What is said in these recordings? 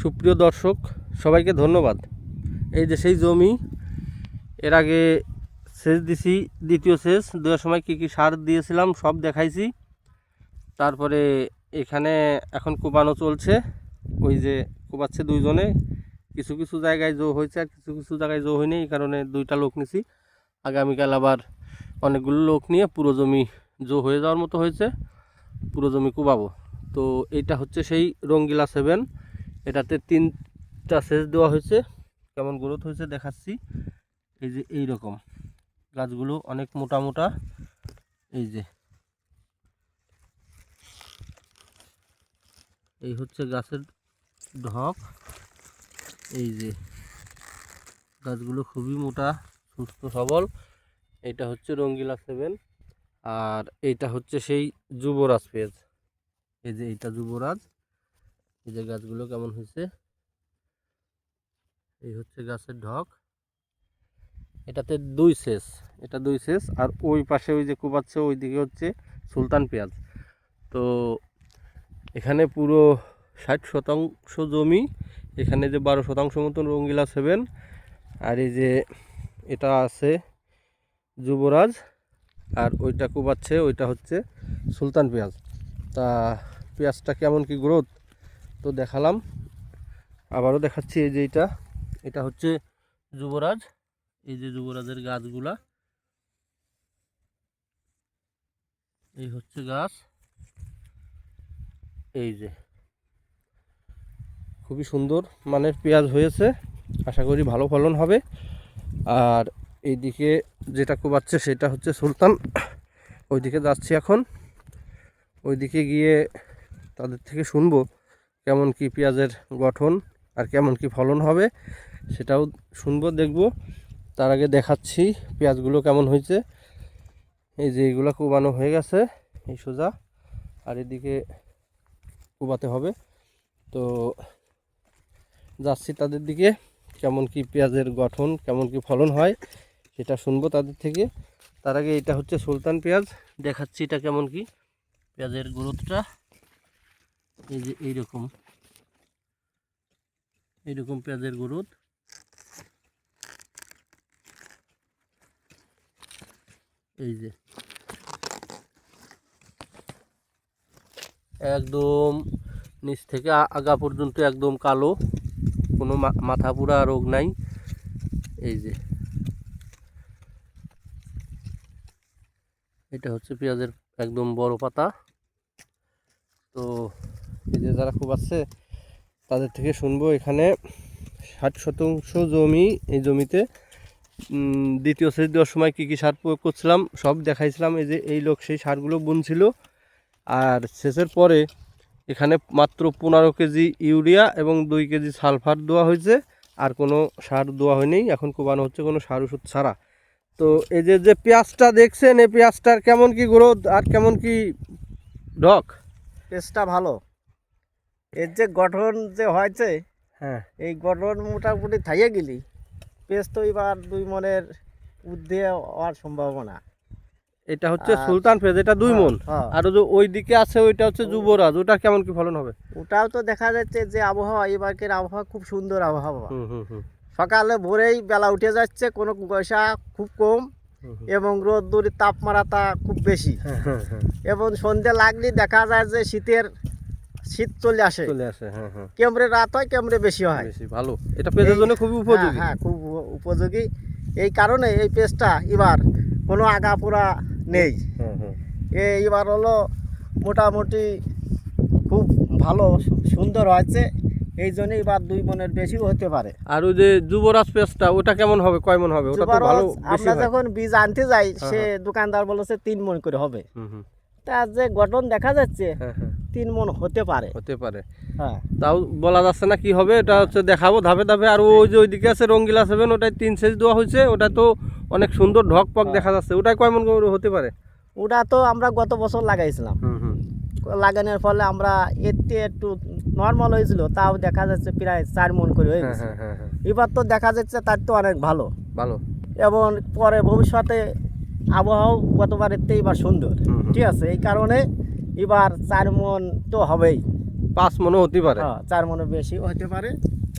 সুপ্রিয় দর্শক, সবাইকে ধন্যবাদ। এই যে সেই জমি, এর আগে সেচ দিছি, দ্বিতীয় সেচ, দেওয়ার সময় কী কী সার দিয়েছিলাম সব দেখাইছি। তারপরে এখানে এখন কোপানো চলছে, ওই যে কোপাচ্ছে দুইজনে। কিছু কিছু জায়গায় জো হয়েছে আর কিছু কিছু জায়গায় জো হয়নি, এই কারণে দুইটা লোক নিছি। আগামীকাল আবার অনেকগুলো লোক নিয়ে পুরো জমি জো হয়ে যাওয়ার মতো হয়েছে, পুরো জমি কোবাবো। তো এইটা হচ্ছে সেই রঙ্গিলা সেভেন। এটাতে তিনটা সেচ দেওয়া হয়েছে। কেমন গ্রোথ হয়েছে দেখাচ্ছি। এই যে এই রকম গাছগুলো অনেক মোটা মোটা। এই যে। এই হচ্ছে গাছের ঢক। এই যে। গাছগুলো খুবই মোটা, সুস্থ, সবল। এটা হচ্ছে রঙ্গিলা সেভেন। আর এইটা হচ্ছে সেই যুবরাজ পেজ এই যে এইটা যুবরাজ। এই যে গাছগুলো কেমন হয়েছে? এই হচ্ছে গাছের ঢক। এটাতে দুই শেষ এটা দুই শেষ আর ওই পাশে ওই যে কোপাচ্ছে ওই দিকে হচ্ছে সুলতান পেঁয়াজ। তো এখানে পুরো ষাট শতাংশ জমি, এখানে যে বারো শতাংশ মতন রঙ্গিলা সেভেন আর এই যে এটা আছে যুবরাজ, আর ওইটা কোবাচ্ছে ওইটা হচ্ছে সুলতান পেঁয়াজ। তা পেঁয়াজটা কেমন কি গ্রোথ? তো দেখালাম। আবারও দেখাচ্ছি এই যে এটা। এটা হচ্ছে যুবরাজ। এই যে যুবরাজের গাছগুলা। এই হচ্ছে গাছ। এই যে। খুবই সুন্দর মানের পেঁয়াজ হয়েছে। আশা করি ভালো ফলন হবে। আর এইদিকে যেটা কোবাচ্ছে সেটা হচ্ছে সুলতান। ওইদিকে যাচ্ছি এখন। ওইদিকে গিয়ে তাদের থেকে শুনব কেমন কি পেঁয়াজের গঠন আর কেমন কি ফলন হবে সেটাও শুনব, দেখব। তার আগে দেখাচ্ছি পেঁয়াজগুলো কেমন হয়েছে। এই যে এইগুলো কোবানো হয়ে গেছে, এই সোজা। আর এদিকে কোবাতে হবে। তো যাচ্ছি তাদের দিকে, কেমন কি পেঁয়াজের গঠন, কেমন কি ফলন হয় সেটা শুনব তাদের থেকে। তার আগে এটা হচ্ছে সুলতান পেঁয়াজ, দেখাচ্ছি এটা কেমন কি, পেঁয়াজের গ্রোথটা। এই যে এইরকম। এইরকম পেঁয়াজের গ্রোথ এই যে। একদম নিচ থেকে আগা পর্যন্ত একদম কালো। কোনো মাথা পুরা রোগ নাই। এই যে। এটা হচ্ছে পেঁয়াজের একদম বড় পাতা। তো এই যে যারা খুব আছে, তাদের থেকে শুনব এখানে ষাট শতাংশ জমি, এই জমিতে দ্বিতীয় সেচ দেওয়ার সময় কী কী সার প্রয়োগ করছিলাম, সব দেখাইছিলাম। এই যে এই লোক সেই সারগুলো বুনছিল। আর সেচের পরে এখানে মাত্র পনেরো কেজি ইউরিয়া এবং দুই কেজি সালফার দেওয়া হয়েছে। আর কোনো সার দেওয়া হয়নি। এখন কোবানো হচ্ছে কোনো সার ওষুধ ছাড়া। তো এই যে যে পেঁয়াজটা দেখছেন, এই পেঁয়াজটার কেমন কি গ্রোথ আর কেমন কি ডক? পেঁয়াজটা ভালো। এর যে গঠন যে হয়েছে হ্যাঁ। এই গঠন মোটামুটি থাইয়ে গেলি। পেস্ট তো এবার দুই মনের উদ্ধে হওয়ার সম্ভাবনা। এটা হচ্ছে সুলতান পেঁয়াজ এটা দুই হ্যাঁ, মন। হ্যাঁ। আর ওই যে ওই দিকে আছে ওইটা হচ্ছে যুবরাজ ওটা কেমন কি ফলন হবে? ওটাও তো দেখা যাচ্ছে যে আবহাওয়া এবারকের আবহাওয়া খুব সুন্দর আবহাওয়া। সকালে ভোরেই বেলা উঠে যাচ্ছে কোনো কুয়াশা খুব কম। এবং রোদ্দুরের তাপমাত্রা খুব বেশি। হ্যাঁ এবং সন্ধে লাগলে দেখা যায় যে শীতের শীত চলে আসে। চলে আসে হ্যাঁ হ্যাঁ। কেমরে রাত হয় কেমরে বেশি হয়। বেশি ভালো। এটা পেঁয়াজের এই- জন্য খুবই উপযোগী। হ্যাঁ হ্যাঁ খুব উপযোগী। এই কারণে এই পেস্টটা এবার কোনো আগাপোড়া নেই। হ্যাঁ হ্যাঁ। এবার হলো মোটামুটি খুব ভালো সুন্দর হয়েছে। এই জন্য এবার দুই মনের বেশিও হতে পারে। আর ওই যে যুবরাজ পেঁয়াজটা ওটা কেমন হবে? কয় মন হবে? ওটা তো ভালো আমরা যখন বীজ আনতে যাই হ্যাঁ, সে দোকানদার বলেছে তিন মন করে হবে। তার যে গঠন দেখা যাচ্ছে হ্যাঁ হ্যাঁ। তিন মন হতে পারে। হতে পারে। হ্যাঁ। তাও বলা যাচ্ছে না কি হবে এটা হচ্ছে দেখাবো ধাপে ধাপে। আর ওই যে ওইদিকে আছে রঙ্গিলা সেভেন ওটাই তিন সেজ দেওয়া হয়েছে ওটা তো অনেক সুন্দর ঢক পক হ্যাঁ। দেখা যাচ্ছে। ওটাই কয় মন হতে পারে? ওটা তো আমরা গত বছর লাগাইছিলাম। লাগানোর ফলে আমরা এতে একটু নর্মাল হয়েছিল তাও দেখা যাচ্ছে প্রায় চার মন করে হয়ে হ্যাঁ গেছে। হ্যাঁ এবার তো দেখা যাচ্ছে তার তো অনেক ভালো। ভালো। এবং পরে ভবিষ্যতে আবহাওয়াও গতবারের এবার সুন্দর। ঠিক আছে এই কারণে এবার চার মন তো হবেই। পাঁচ মনে হতে পারে। হ্যাঁ, চার মনের বেশিও হতে পারে।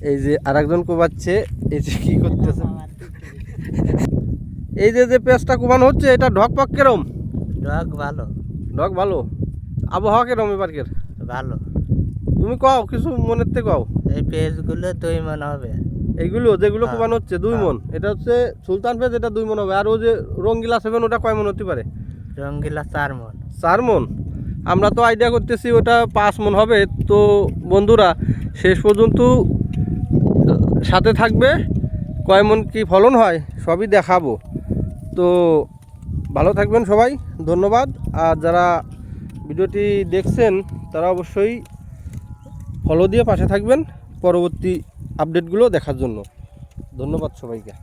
এই যে আরেকজন কোবাচ্ছে এই যে কি করতেছে? এই যে যে পেঁয়াজটা কোবানো হচ্ছে এটা ঢক পাক কেরম? ডগ ভালো। ঢক ভালো? আবহাওয়া কেরম এবারকের ভালো। তুমি কও কিছু মনের থেকে কও? এই পেজগুলো দুই মন হবে। এইগুলো যেগুলো হ্যাঁ। কোবানো হচ্ছে দুই হ্যাঁ। মন। এটা হচ্ছে সুলতান পেঁয়াজ এটা দুই মন হবে। আর ও যে রঙ্গিলা সেভেন ওটা কয় মন হতে পারে? রঙ্গিলা চার মন। চার মন? আমরা তো আইডিয়া করতেছি ওটা পাঁচ মন হবে। তো বন্ধুরা, শেষ পর্যন্ত সাথে থাকবে। কয় মন কি ফলন হয়, সবই দেখাবো। তো ভালো থাকবেন সবাই, ধন্যবাদ। আর যারা ভিডিওটি দেখছেন, তারা অবশ্যই ফলো দিয়ে পাশে থাকবেন পরবর্তী আপডেটগুলো দেখার জন্য। ধন্যবাদ সবাইকে।